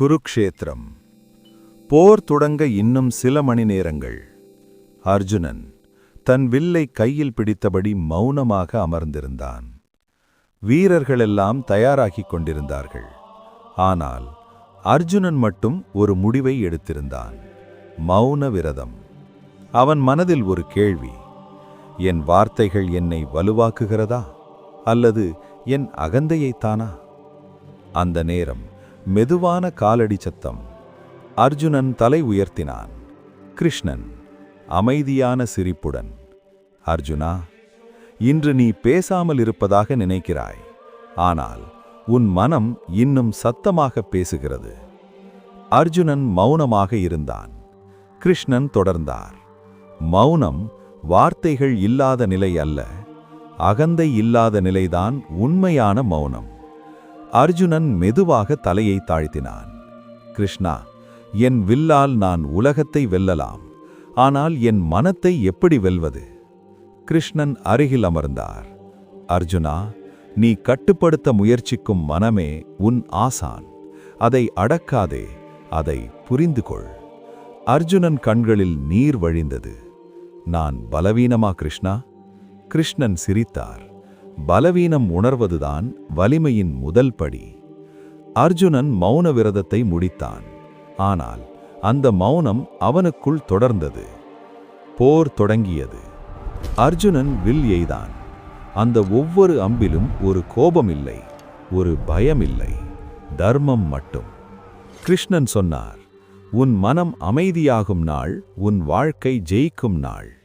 குருக்ஷேத்திரம். போர் தொடங்க இன்னும் சில மணி நேரங்கள். அர்ஜுனன் தன் வில்லை கையில் பிடித்தபடி மௌனமாக அமர்ந்திருந்தான். வீரர்களெல்லாம் தயாராகிக் கொண்டிருந்தார்கள். ஆனால் அர்ஜுனன் மட்டும் ஒரு முடிவை எடுத்திருந்தான். மௌன விரதம். அவன் மனதில் ஒரு கேள்வி என் வார்த்தைகள் என்னை வலுவாக்குகிறதா? அல்லது என் அகந்தையைத்தானா அந்த நேரம் மெதுவான காலடி சத்தம். அர்ஜுனன் தலை உயர்த்தினான். கிருஷ்ணன் அமைதியான சிரிப்புடன். அர்ஜுனா இன்று நீ பேசாமல் இருப்பதாக நினைக்கிறாய். ஆனால் உன் மனம் இன்னும் சத்தமாக பேசுகிறது. அர்ஜுனன் மௌனமாக இருந்தான். கிருஷ்ணன் தொடர்ந்தார். மௌனம் வார்த்தைகள் இல்லாத நிலை அல்ல. அகந்தை இல்லாத நிலைதான் உண்மையான மௌனம். அர்ஜுனன் மெதுவாக தலையை தாழ்த்தினான். கிருஷ்ணா என் வில்லால் நான் உலகத்தை வெல்லலாம். ஆனால் என் மனத்தை எப்படி வெல்வது? கிருஷ்ணன் அருகில் அமர்ந்தார். அர்ஜுனா நீ கட்டுப்படுத்த முயற்சிக்கும் மனமே உன் ஆசான். அதை அடக்காதே அதை புரிந்து கொள் அர்ஜுனன் கண்களில் நீர் வழிந்தது. நான் பலவீனமா கிருஷ்ணா? கிருஷ்ணன் சிரித்தார். பலவீனம் உணர்வதுதான் வலிமையின் முதல் படி. அர்ஜுனன் மௌன விரதத்தை முடித்தான். ஆனால் அந்த மௌனம் அவனுக்குள் தொடர்ந்தது. போர் தொடங்கியது. அர்ஜுனன் வில் எய்தான். அந்த ஒவ்வொரு அம்பிலும் ஒரு கோபம் இல்லை ஒரு பயம் இல்லை தர்மம் மட்டும். கிருஷ்ணன் சொன்னார் உன் மனம் அமைதியாகும் நாள் உன் வாழ்க்கை ஜெயிக்கும் நாள்.